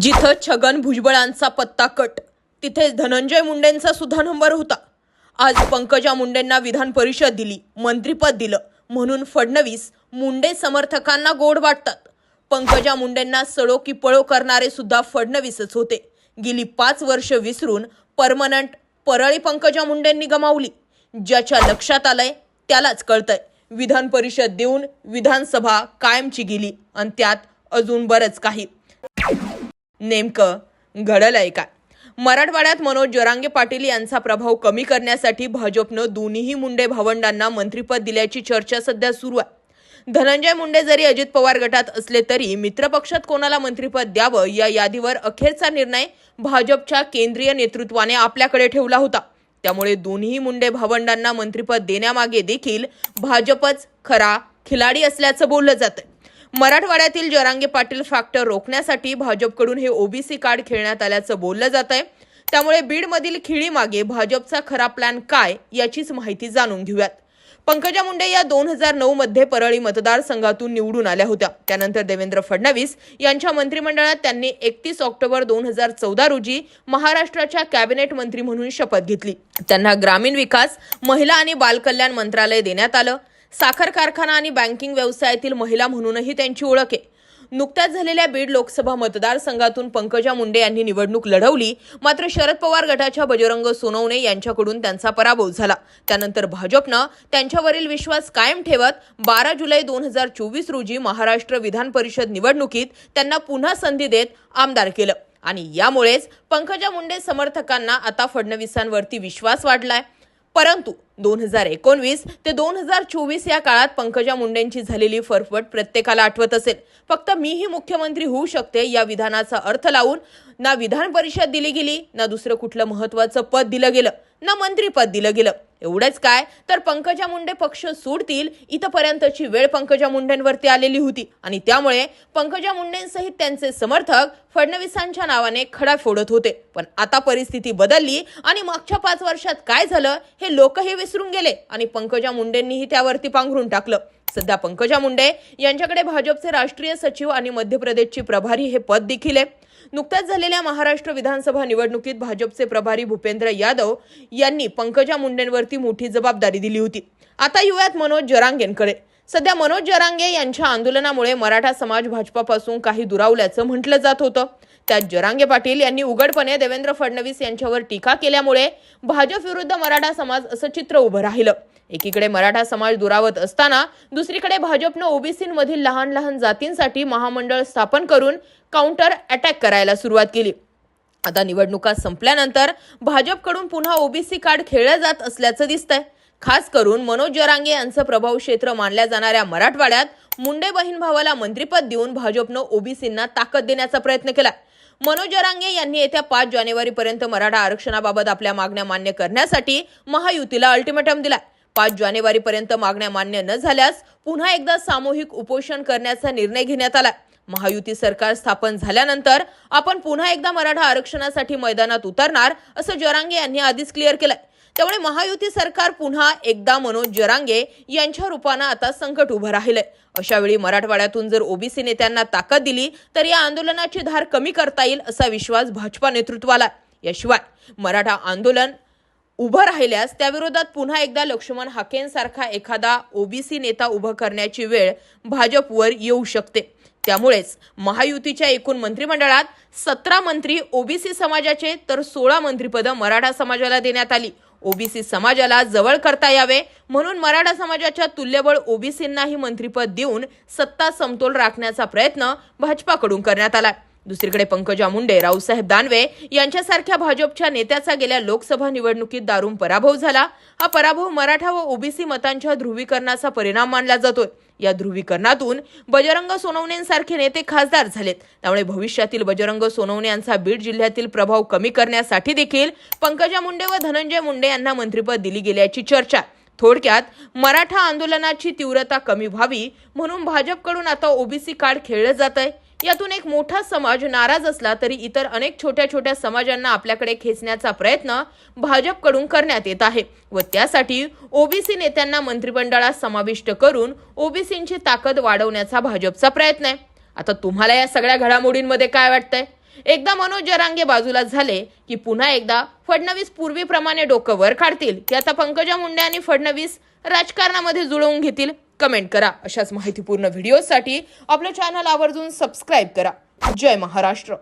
जिथं छगन भुजबळांचा पत्ता कट तिथेच धनंजय मुंडेंचा सुद्धा नंबर होता. आज पंकजा मुंडेंना विधान परिषद दिली मंत्रिपद दिलं म्हणून फडणवीस मुंडे समर्थकांना गोड वाटतात. पंकजा मुंडेंना सळो की पळो करणारे सुद्धा फडणवीसच होते. गेली पाच वर्ष विसरून परमनंट परळी पंकजा मुंडेंनी गमावली. ज्याच्या लक्षात आलंय त्यालाच कळतंय. विधान परिषद देऊन विधानसभा कायमची गेली आणि त्यात अजून बरंच काही. नेमकं घडलं आहे काय? मराठवाड्यात मनोज जरांगे पाटील यांचा प्रभाव कमी करण्यासाठी भाजपनं दोन्हीही मुंडे भावंडांना मंत्रिपद दिल्याची चर्चा सध्या सुरू आहे. धनंजय मुंडे जरी अजित पवार गटात असले तरी मित्रपक्षात कोणाला मंत्रिपद द्यावं या यादीवर अखेरचा निर्णय भाजपच्या केंद्रीय नेतृत्वाने आपल्याकडे ठेवला होता. त्यामुळे दोन्ही मुंडे भावंडांना मंत्रिपद देण्यामागे देखील भाजपच खरा खिलाडी असल्याचं बोललं जातं मराठवाड्यातील जरांगे पाटील फॅक्टर रोखण्यासाठी भाजपकडून हे ओबीसी कार्ड खेळण्यात आल्याचं बोललं जात आहे त्यामुळे बीडमधील खिळीमागे भाजपचा खरा प्लॅन काय याचीच माहिती जाणून घेऊयात. पंकजा मुंडे या दोन हजार नऊ मध्ये परळी मतदारसंघातून निवडून आल्या होत्या. त्यानंतर देवेंद्र फडणवीस यांच्या मंत्रिमंडळात त्यांनी एकतीस ऑक्टोबर दोन हजार चौदा रोजी महाराष्ट्राच्या कॅबिनेट मंत्री म्हणून शपथ घेतली. त्यांना ग्रामीण विकास महिला आणि बालकल्याण मंत्रालय देण्यात आलं. साखर कारखाना आणि बँकिंग व्यवसायातील महिला म्हणूनही त्यांची ओळख आहे. नुकत्याच झालेल्या बीड लोकसभा मतदारसंघातून पंकजा मुंडे यांनी निवडणूक लढवली. मात्र शरद पवार गटाच्या बजरंग सोनवणे यांच्याकडून त्यांचा पराभव झाला. त्यानंतर भाजपनं त्यांच्यावरील विश्वास कायम ठेवत बारा जुलै दोन हजार चोवीस रोजी महाराष्ट्र विधान परिषद निवडणुकीत त्यांना पुन्हा संधी देत आमदार केलं. आणि यामुळेच पंकजा मुंडे समर्थकांना आता फडणवीसांवरती विश्वास वाढलाय. परंतु दोन हजार एकोणवीस ते दोन हजार चोवीस या काळात पंकजा मुंडेंची झालेली फरफट प्रत्येकाला आठवत असेल. फक्त मीही मुख्यमंत्री होऊ शकते या विधानाचा अर्थ लावून ना विधान परिषद दिली गेली ना दुसरं कुठलं महत्वाचं पद दिलं गेलं ना मंत्रीपद दिलं गेलं. एवढंच काय? तर पंकजा मुंडे पक्ष सोडतील इथपर्यंतची वेळ पंकजा मुंडेंवरती आलेली होती. आणि त्यामुळे पंकजा मुंडेंसहित त्यांचे समर्थक फडणवीसांच्या नावाने खडा फोडत होते. पण आता परिस्थिती बदलली आणि मागच्या पाच वर्षात काय झालं हे लोकही विसरून गेले आणि पंकजा मुंडेंनीही त्यावरती पांघरून टाकलं. सध्या पंकजा मुंडे यांच्याकडे भाजपचे राष्ट्रीय सचिव आणि मध्य प्रदेशची प्रभारी हे पद देखील आहे. नुकत्याच झालेल्या महाराष्ट्र विधानसभा निवडणुकीत भाजपचे प्रभारी भूपेंद्र यादव यांनी पंकजा मुंडेंवरती मोठी जबाबदारी दिली होती. आता येऊयात मनोज जरांगेंकडे. सध्या मनोज जरांगे यांच्या आंदोलनामुळे मराठा समाज भाजपापासून काही दुरावल्याचं म्हटलं जात होतं. त्यात जरांगे पाटील यांनी उघडपणे देवेंद्र फडणवीस यांच्यावर टीका केल्यामुळे भाजप विरुद्ध मराठा समाज असं चित्र उभं राहिलं. एकीकडे मराठा समाज दुरावत असताना दुसरीकडे भाजपनं ओबीसीमधील लहान लहान जातींसाठी महामंडळ स्थापन करून काउंटर अटॅक करायला सुरुवात केली. आता निवडणुका संपल्यानंतर भाजपकडून पुन्हा ओबीसी कार्ड खेळलं जात असल्याचं दिसतंय. खास करून मनोज जरांगे यांचं प्रभाव क्षेत्र मानल्या जाणाऱ्या मराठवाड्यात मुंडे बहीण भावाला मंत्रिपद देऊन भाजपनं ओबीसींना ताकद देण्याचा प्रयत्न केला मनोज जरांगे यांनी येत्या पाच जानेवारीपर्यंत मराठा आरक्षणाबाबत आपल्या मागण्या मान्य करण्यासाठी महायुतीला अल्टिमेटम दिलाय. पाच जानेवारीपर्यंत मागण्या मान्य न झाल्यास पुन्हा एकदा सामूहिक उपोषण करण्याचा निर्णय घेण्यात आला महायुती सरकार स्थापन झाल्यानंतर आपण पुन्हा एकदा मराठा आरक्षणासाठी मैदानात उतरणार असं जरांगे यांनी आधीच क्लिअर केलंय. त्यामुळे महायुती सरकार पुन्हा एकदा मनोज जरांगे यांच्या रूपानं आता संकट उभं राहिलंय. अशावेळी मराठवाड्यातून जर ओबीसी नेत्यांना ताकद दिली तर या आंदोलनाची धार कमी करता येईल असा विश्वास भाजपा नेतृत्वाला याशिवाय मराठा आंदोलन उभं राहिल्यास त्याविरोधात पुन्हा एकदा लक्ष्मण हाकेंसारखा एखादा ओबीसी नेता उभं करण्याची वेळ भाजपवर येऊ शकते. त्यामुळेच महायुतीच्या एकूण मंत्रिमंडळात सतरा मंत्री ओबीसी समाजाचे तर सोळा मंत्रिपदं मराठा समाजाला देण्यात आली. ओबीसी समाजाला जवळ करता यावे म्हणून मराठा समाजाच्या तुल्यबळ ओबीसींनाही मंत्रिपद देऊन सत्ता समतोल राखण्याचा प्रयत्न भाजपाकडून करण्यात आला दुसरीकडे पंकजा मुंडे रावसाहेब दानवे यांच्यासारख्या भाजपच्या नेत्याचा गेल्या लोकसभा निवडणुकीत दारुण पराभव झाला. हा पराभव मराठा व ओबीसी मतांच्या ध्रुवीकरणाचा परिणाम मानला जातोय. या ध्रुवीकरणातून बजरंग सोनवणेंसारखे नेते खासदार झालेत. त्यामुळे भविष्यातील बजरंग सोनवणे यांचा बीड जिल्ह्यातील प्रभाव कमी करण्यासाठी देखील पंकजा मुंडे व धनंजय मुंडे यांना मंत्रिपद दिली गेल्याची चर्चा. थोडक्यात मराठा आंदोलनाची तीव्रता कमी व्हावी म्हणून भाजपकडून आता ओबीसी कार्ड खेळलं जात आहे यातून एक मोठा समाज नाराज असला तरी इतर अनेक छोट्या छोट्या समाजांना आपल्याकडे खेचण्याचा प्रयत्न भाजपकडून करण्यात येत आहे. व त्यासाठी ओबीसी नेत्यांना मंत्रिमंडळात समाविष्ट करून ओबीसींची ताकद वाढवण्याचा भाजपचा प्रयत्न आहे. आता तुम्हाला या सगळ्या घडामोडींमध्ये काय वाटतंय? एकदा मनोज जरांगे बाजूला झाले की पुन्हा एकदा फडणवीस पूर्वीप्रमाणे डोकं वर काढतील. की आता पंकजा मुंडे आणि फडणवीस राजकारणामध्ये जुळवून घेतील. कमेंट करा अशाच माहितीपूर्ण व्हिडिओसाठी आपलं चॅनल आवर्जून सबस्क्राईब करा. जय महाराष्ट्र.